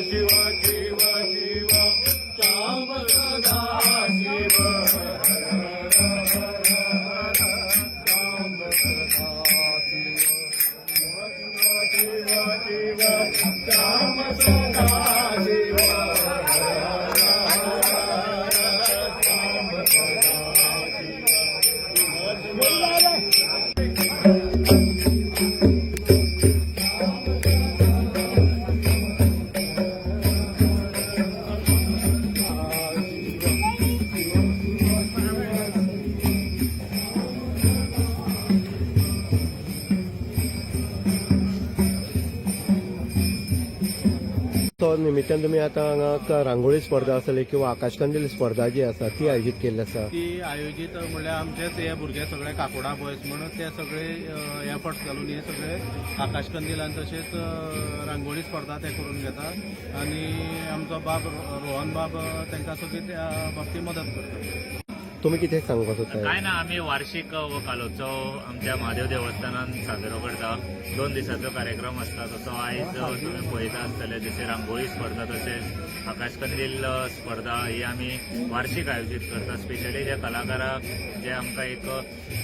शिव शिव निमित्तान तुम्ही आता हांगा रांगोळी स्पर्धा आसली किंवा आकाशकंदील स्पर्धा जी आसा ती आयोजीत केल्ली आसा ती आयोजीत म्हणल्यार आमचेच हे भुरगे सगळे काकोडा बॉयज म्हणून ते सगळे एफर्ट्स घालून हे सगळे आकाशकंदीलान तशेंच रांगोळी स्पर्धा ते करून घेतात. आनी आमचो बाब रोहन बाब तांकां सगळी त्या बाबतीत मदत करता तुम्ही किती सांगत होता? काय ना आम्ही वार्षिक हो कालोत्सव आमच्या महादेव देवस्थानात साजरो करता दोन दिसाचो कार्यक्रम असता तसो आयज तुम्ही पळयता आसतले जशे रांगोळी स्पर्धा तशेंच आकाशकंदील स्पर्धा ही आमी वार्षिक आयोजीत करता. स्पेशली जे कलाकाराक जे आमकां एक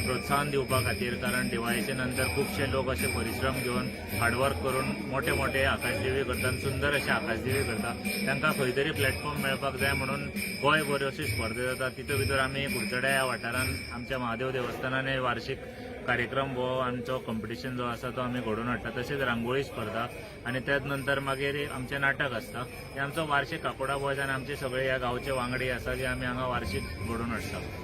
प्रोत्साहन दिवपा खातीर कारण दिवाळीचे नंतर खुबशे लोक असे परिश्रम घेवन हार्डवर्क करून मोठे मोठे आकाशदेवी करतात सुंदर असे आकाशदेवी करतात. तांकां खंय तरी प्लॅटफॉर्म मेळपाक जाय म्हणून गोंयभर अशी स्पर्धा जातात. तितूंत भितर आमी कुडचड्या ह्या वाठारांत आमच्या महादेव देवस्थानान हे वार्षिक कार्यक्रम हो आमचो कॉम्पिटिशन जो आसा तो आमी घडोवन हाडटा. तशेंच रांगोळी स्पर्धा आनी त्याच नंतर मागीर आमचें नाटक आसता. हे आमचो वार्षिक काकोडा बॉयज आनी आमचे सगळे ह्या गांवचे वांगडी आसा जे आमी हांगा वार्षिक घडोवन हाडटा.